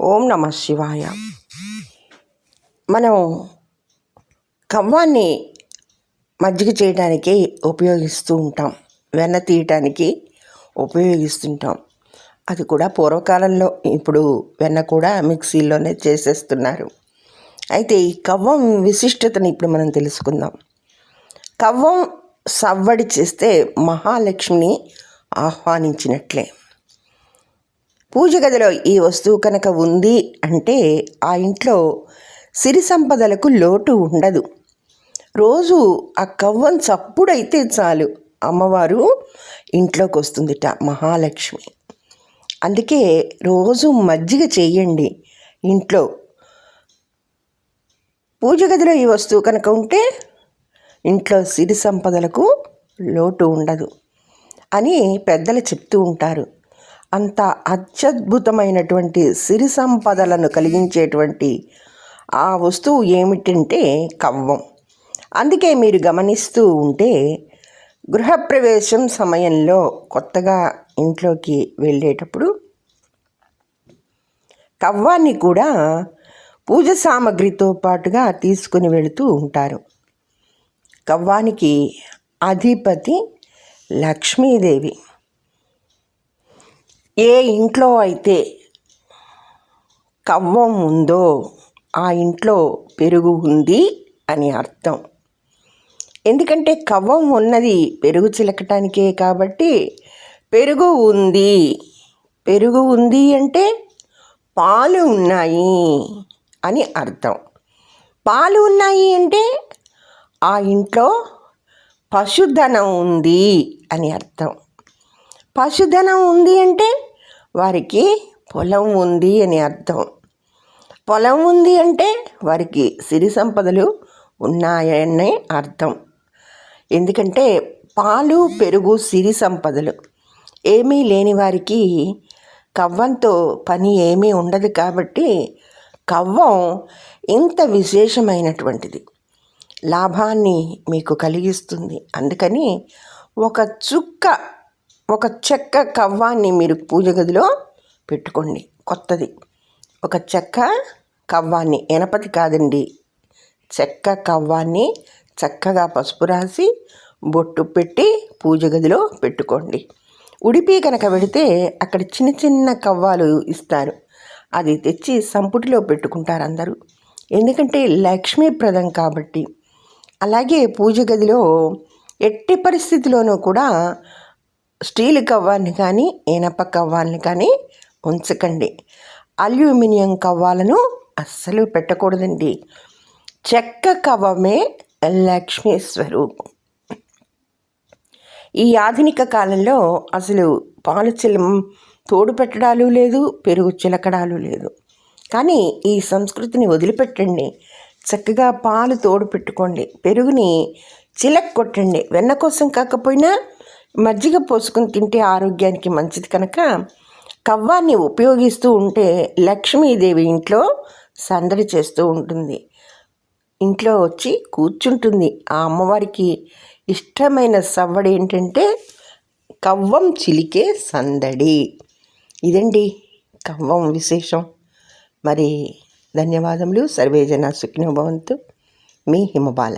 ఓం నమ శివాయ. మనం కవ్వాన్ని మజ్జిగ చేయడానికి ఉపయోగిస్తూ ఉంటాం. వెన్న తీయటానికి ఉపయోగిస్తుంటాం. అది కూడా పూర్వకాలంలో ఇప్పుడు వెన్న కూడా మిక్సీలోనే చేసేస్తున్నారు. అయితే ఈ కవ్వం విశిష్టతను ఇప్పుడు మనం తెలుసుకుందాం. కవ్వం సవ్వడి చేస్తే మహాలక్ష్మిని ఆహ్వానించినట్లే. పూజ గదిలో ఈ వస్తువు కనుక ఉంది అంటే ఆ ఇంట్లో సిరి సంపదలకు లోటు ఉండదు. రోజు ఆ కవ్వం చప్పుడైతే చాలు. అమ్మవారు ఇంట్లోకి వస్తుందిట మహాలక్ష్మి. అందుకే రోజు మజ్జిగ చేయండి ఇంట్లో. పూజ గదిలో ఈ వస్తువు కనుక ఉంటే ఇంట్లో సిరి సంపదలకు లోటు ఉండదు అని పెద్దలు చెప్తూ ఉంటారు. అంత అత్యద్భుతమైనటువంటి సిరి సంపదలను కలిగించేటువంటి ఆ వస్తువు ఏమిటంటే కవ్వం. అందుకే మీరు గమనిస్తూ ఉంటే గృహప్రవేశం సమయంలో కొత్తగా ఇంట్లోకి వెళ్ళేటప్పుడు కవ్వాన్ని కూడా పూజ సామాగ్రితో పాటుగా తీసుకుని వెళుతూ ఉంటారు. కవ్వానికి అధిపతి లక్ష్మీదేవి. ఏ ఇంట్లో అయితే కవ్వం ఉందో ఆ ఇంట్లో పెరుగు ఉంది అని అర్థం. ఎందుకంటే కవ్వం ఉన్నది పెరుగు చిలకటానికే కాబట్టి పెరుగు ఉంది. పెరుగు ఉంది అంటే పాలు ఉన్నాయి అని అర్థం. పాలు ఉన్నాయి అంటే ఆ ఇంట్లో పశుధనం ఉంది అని అర్థం. పశుధనం ఉంది అంటే వారికి పొలం ఉంది అని అర్థం. పొలం ఉంది అంటే వారికి సిరి సంపదలు ఉన్నాయని అర్థం. ఎందుకంటే పాలు పెరుగు సిరి సంపదలు ఏమీ లేని వారికి కవ్వంతో పని ఏమీ ఉండదు కాబట్టి కవ్వం ఇంత విశేషమైనటువంటిది. లాభాన్ని మీకు కలిగిస్తుంది. అందుకని ఒక చుక్క ఒక చెక్క కవ్వాన్ని మీరు పూజ గదిలో పెట్టుకోండి. కొత్తది. ఒక చెక్క కవ్వాన్ని ఎనపతి కాదండి. చెక్క కవ్వాన్ని చక్కగా పసుపు రాసి బొట్టు పెట్టి పూజ గదిలో పెట్టుకోండి. ఉడిపి కనుక పెడితే అక్కడ చిన్న చిన్న కవ్వాలు ఇస్తారు. అది తెచ్చి సంపుటిలో పెట్టుకుంటారు అందరూ. ఎందుకంటే లక్ష్మీప్రదం కాబట్టి. అలాగే పూజ గదిలో ఎట్టి పరిస్థితిలోనూ కూడా స్టీల్ కవ్వాన్ని కానీ ఇనప కవ్వాన్ని కానీ ఉంచకండి. అల్యూమినియం కవ్వాలను అస్సలు పెట్టకూడదండి. చెక్క కవ్వమే లక్ష్మీ స్వరూపం. ఈ ఆధునిక కాలంలో అసలు పాలు చిలం తోడు పెట్టడాలు లేదు పెరుగు చిలకడాలు లేదు. కానీ ఈ సంస్కృతిని వదిలిపెట్టండి. చక్కగా పాలు తోడు పెట్టుకోండి. పెరుగుని చిలక్ కొట్టండి వెన్న కోసం కాకపోయినా మజ్జిగ పోసుకొని తింటే ఆరోగ్యానికి మంచిది కనుక కవ్వాన్ని ఉపయోగిస్తూ ఉంటే లక్ష్మీదేవి ఇంట్లో సందడి చేస్తూ ఉంటుంది. ఇంట్లో వచ్చి కూర్చుంటుంది. ఆ అమ్మవారికి ఇష్టమైన సవ్వడి ఏంటంటే కవ్వం చిలికే సందడి. ఇదండి కవ్వం విశేషం. మరి ధన్యవాదములు. సర్వేజన సుఖినోభవంతు మీ హిమబాల.